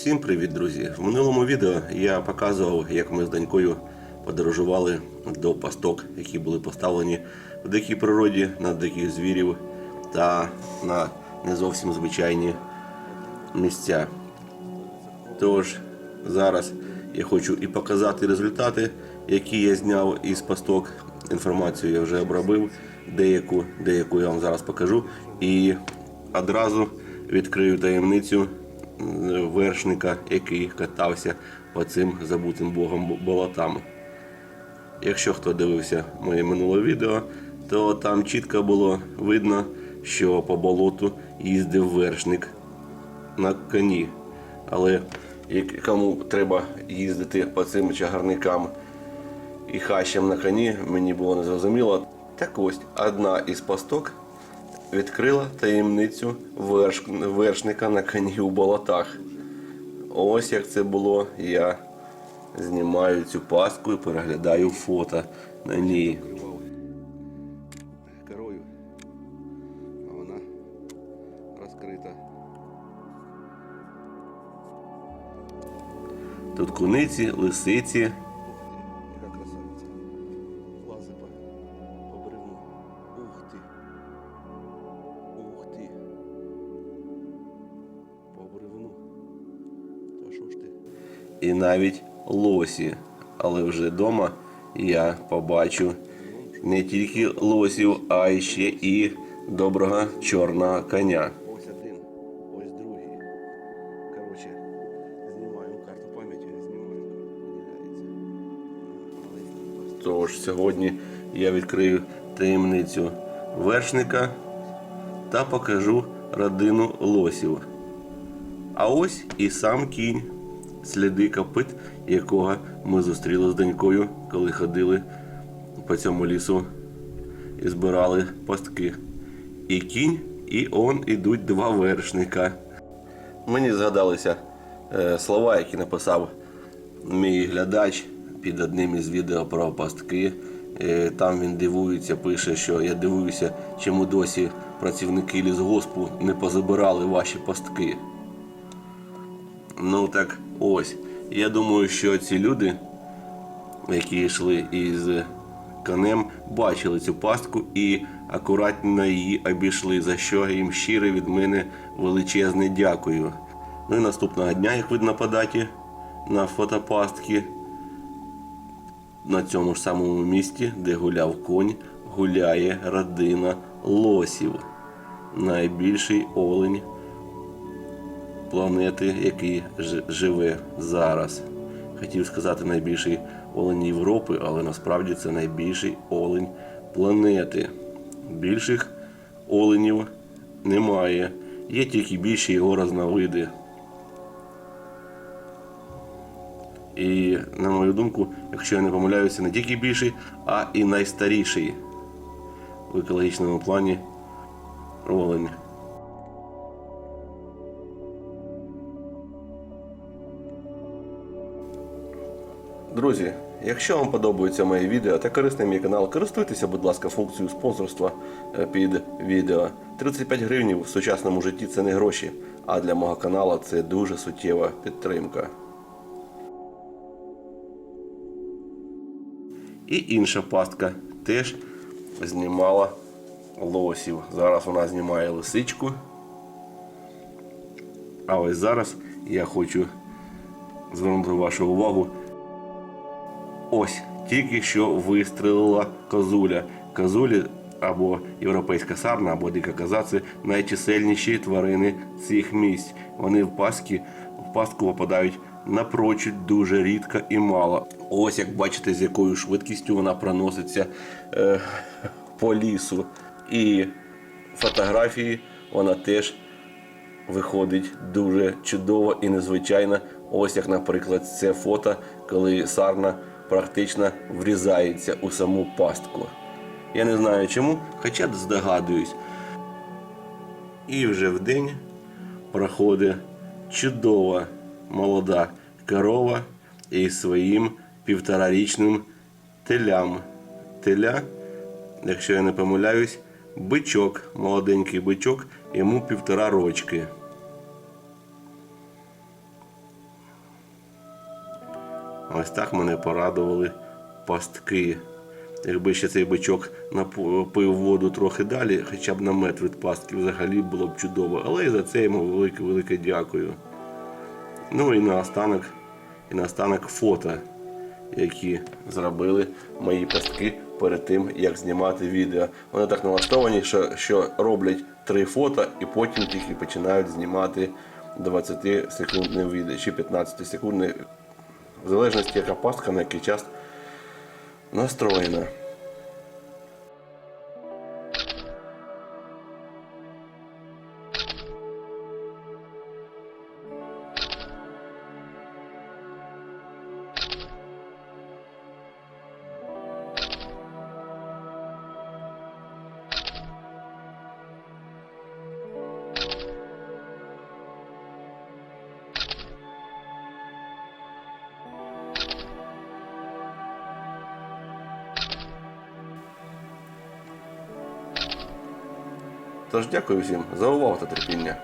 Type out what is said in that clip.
Всім привіт, друзі! В минулому відео я показував, як ми з донькою подорожували до пасток, які були поставлені в дикій природі на диких звірів та на не зовсім звичайні місця. Тож зараз я хочу і показати результати, які я зняв із пасток. Інформацію я вже обробив, деяку, деяку я вам зараз покажу. І одразу відкрию таємницю вершника, який катався по цим забутим богом бо- болотам. Якщо хто дивився моє минуле відео, то там чітко було видно, що по болоту їздив вершник на коні. Але кому треба їздити по цим чагарникам і хащам на коні, мені було незрозуміло. Так ось одна із пасток відкрила таємницю верш... вершника на коні у болотах. Ось як це було. Я знімаю цю пастку і переглядаю фото на ній. Корою, а вона розкрита. Тут куниці, лисиці. Яка красавиця. Лази по бревну. Ух ти. І навіть лосі. Але вже вдома я побачу не тільки лосів, а й ще і доброго чорного коня. Ось один, ось другий. Коротше, знімаємо карту пам'яті, виділяється. Тож сьогодні я відкрию таємницю вершника та покажу родину лосів. А ось і сам кінь, сліди копит, якого ми зустріли з донькою, коли ходили по цьому лісу і збирали пастки. І кінь, і он ідуть два вершника. Мені згадалися е, слова, які написав мій глядач під одним із відео про пастки. Е, Там він дивується, пише, що я дивуюся, чому досі працівники лісгоспу не позабирали ваші пастки. Ну так ось. Я думаю, що ці люди, які йшли із конем, бачили цю пастку і акуратно її обійшли, за що їм щире від мене величезне дякую. Ну і наступного дня, як видно по даті, на фотопастки, на цьому ж самому місці, де гуляв конь, гуляє родина лосів. Найбільший олень планети, який живе зараз. Хотів сказати найбільший олень Європи, але насправді це найбільший олень планети. Більших оленів немає. Є тільки більші його різновиди. І, на мою думку, якщо я не помиляюся, не тільки більший, а і найстаріший в екологічному плані олень. Друзі, якщо вам подобаються мої відео та корисний мій канал, користуйтеся, будь ласка, функцією спонсорства е, під відео. 35 гривень в сучасному житті це не гроші, а для мого каналу це дуже суттєва підтримка. І інша пастка теж знімала лосів. Зараз вона знімає лисичку. А ось зараз я хочу звернути вашу увагу Ось тільки що вистрелила козуля. Козулі або європейська сарна, або дика коза це найчисельніші тварини цих місць. Вони в пастки, в пастку попадають напрочуд дуже рідко і мало. Ось як бачите, з якою швидкістю вона проноситься е, по лісу. І фотографії вона теж виходить дуже чудово і незвичайно. Ось як, наприклад, це фото, коли сарна практично врізається у саму пастку. Я не знаю чому, хоча здогадуюсь. І вже в день проходить чудова молода корова із своїм півторарічним телям. Теля, якщо я не помиляюсь, бичок, молоденький бичок, йому півтора рочки. Ось так мене порадували пастки. Якби ще цей бичок напив воду трохи далі, хоча б на метр від пастки, взагалі було б чудово. Але і за це йому велике-велике дякую. Ну і наостанок, і наостанок фото, які зробили мої пастки перед тим, як знімати відео. Вони так налаштовані, що, що роблять три фото і потім тільки починають знімати 20 секундне відео чи 15 секундне, в залежності яка пастка на який час настроєна. Тож дякую всім за увагу та терпіння.